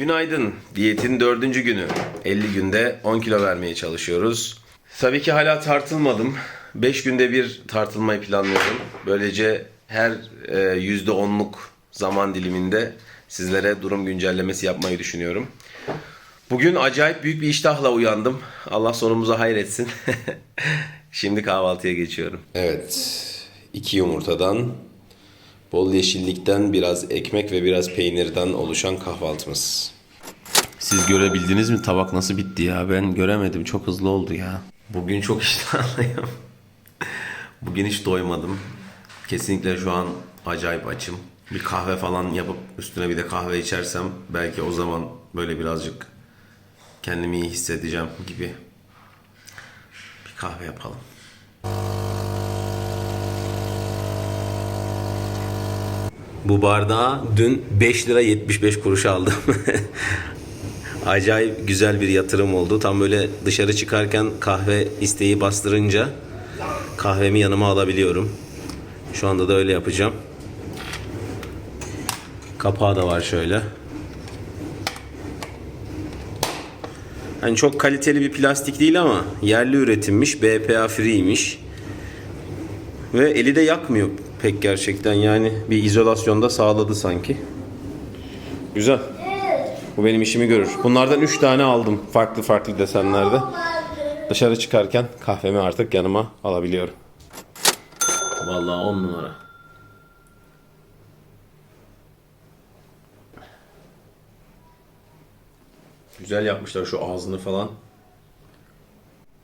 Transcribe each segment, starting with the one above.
Günaydın. Diyetin dördüncü günü. 50 günde 10 kilo vermeye çalışıyoruz. Tabii ki hala tartılmadım. 5 günde bir tartılmayı planlıyorum. Böylece her e, %10'luk zaman diliminde sizlere durum güncellemesi yapmayı düşünüyorum. Bugün acayip büyük bir iştahla uyandım. Allah sonumuzu hayretsin. Şimdi kahvaltıya geçiyorum. Evet. iki yumurtadan, bol yeşillikten, biraz ekmek ve biraz peynirden oluşan kahvaltımız. Siz görebildiniz mi tabak nasıl bitti ya? Ben göremedim. Çok hızlı oldu ya. Bugün çok iştahlıyım. Bugün hiç doymadım. Kesinlikle şu an acayip açım. Bir kahve falan yapıp üstüne bir de kahve içersem belki o zaman böyle birazcık kendimi iyi hissedeceğim gibi. Bir kahve yapalım. Bu bardağı dün 5 lira 75 kuruş aldım. Acayip güzel bir yatırım oldu. Tam böyle dışarı çıkarken kahve isteği bastırınca kahvemi yanıma alabiliyorum. Şu anda da öyle yapacağım. Kapağı da var şöyle. Hani çok kaliteli bir plastik değil ama yerli üretimmiş, BPA free'ymiş. Ve eli de yakmıyor pek gerçekten yani bir izolasyonda sağladı sanki. Güzel. Bu benim işimi görür. Bunlardan 3 tane aldım farklı farklı desenlerde. Dışarı çıkarken kahvemi artık yanıma alabiliyorum. Vallahi 10 numara. Güzel yapmışlar şu ağzını falan.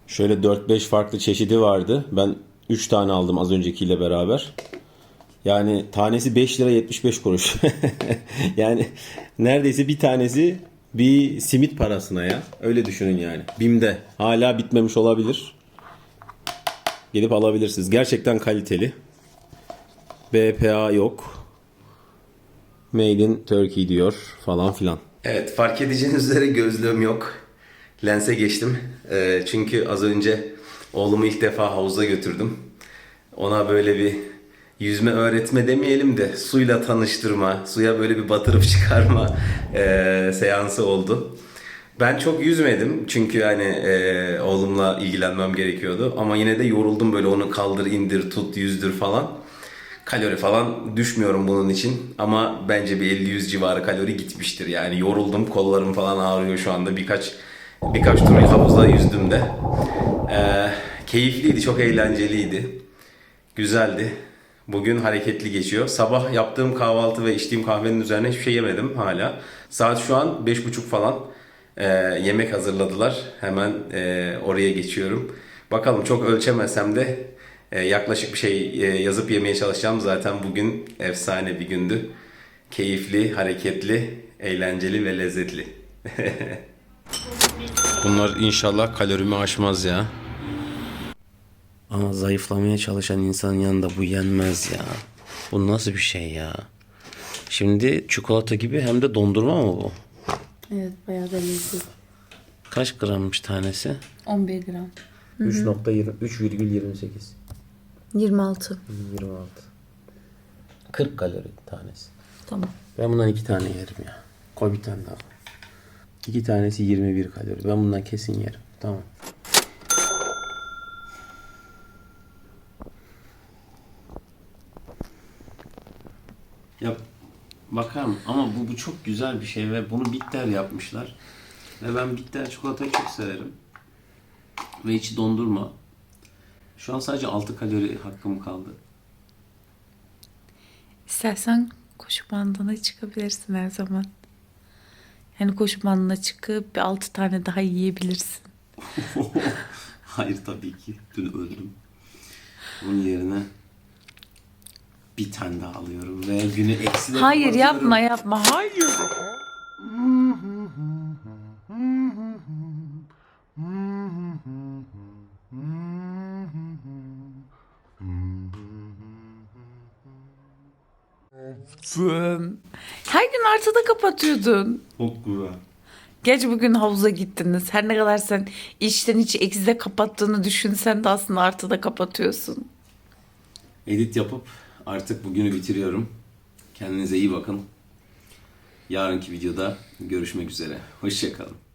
Şöyle 4-5 farklı çeşidi vardı. Ben 3 tane aldım az öncekiyle beraber. Yani tanesi 5 lira 75 kuruş. yani neredeyse bir tanesi bir simit parasına ya. Öyle düşünün yani. Bim'de hala bitmemiş olabilir. Gelip alabilirsiniz. Gerçekten kaliteli. BPA yok. Made in Turkey diyor falan filan. Evet fark edeceğiniz üzere gözlüğüm yok. Lense geçtim. Ee, çünkü az önce oğlumu ilk defa havuza götürdüm. Ona böyle bir yüzme öğretme demeyelim de suyla tanıştırma, suya böyle bir batırıp çıkarma e, seansı oldu. Ben çok yüzmedim çünkü hani e, oğlumla ilgilenmem gerekiyordu ama yine de yoruldum böyle onu kaldır indir tut yüzdür falan. Kalori falan düşmüyorum bunun için ama bence bir 50-100 civarı kalori gitmiştir yani yoruldum kollarım falan ağrıyor şu anda birkaç birkaç tur havuzda yüzdüm de. E, keyifliydi çok eğlenceliydi. Güzeldi. Bugün hareketli geçiyor. Sabah yaptığım kahvaltı ve içtiğim kahvenin üzerine hiçbir şey yemedim hala. Saat şu an 5.30 falan. Ee, yemek hazırladılar. Hemen e, oraya geçiyorum. Bakalım çok ölçemesem de e, yaklaşık bir şey e, yazıp yemeye çalışacağım. Zaten bugün efsane bir gündü. Keyifli, hareketli, eğlenceli ve lezzetli. Bunlar inşallah kalorimi aşmaz ya. Ama zayıflamaya çalışan insanın yanında bu yenmez ya. Bu nasıl bir şey ya? Şimdi çikolata gibi hem de dondurma mı bu? Evet bayağı da lezzetli. Kaç grammış tanesi? 11 gram. 3.20 3,28 26. 26 40 kalori tanesi. Tamam. Ben bundan iki tane yerim ya. Koy bir tane daha. İki tanesi 21 kalori. Ben bundan kesin yerim. Tamam. Ya bakalım ama bu, bu çok güzel bir şey ve bunu bitter yapmışlar. Ve ben bitter çikolatayı çok severim. Ve içi dondurma. Şu an sadece 6 kalori hakkım kaldı. İstersen koşu bandına çıkabilirsin her zaman. Yani koşu bandına çıkıp bir 6 tane daha yiyebilirsin. Hayır tabii ki. Dün öldüm. Bunun yerine bir tane daha alıyorum ve günü eksiyle Hayır kapatıyorum. yapma yapma. Hayır. Her gün artıda kapatıyordun. Çok güzel. Gerçi bugün havuza gittiniz. Her ne kadar sen işten hiç ekside kapattığını düşünsen de aslında artıda kapatıyorsun. Edit yapıp artık bugünü bitiriyorum. Kendinize iyi bakın. Yarınki videoda görüşmek üzere. Hoşçakalın.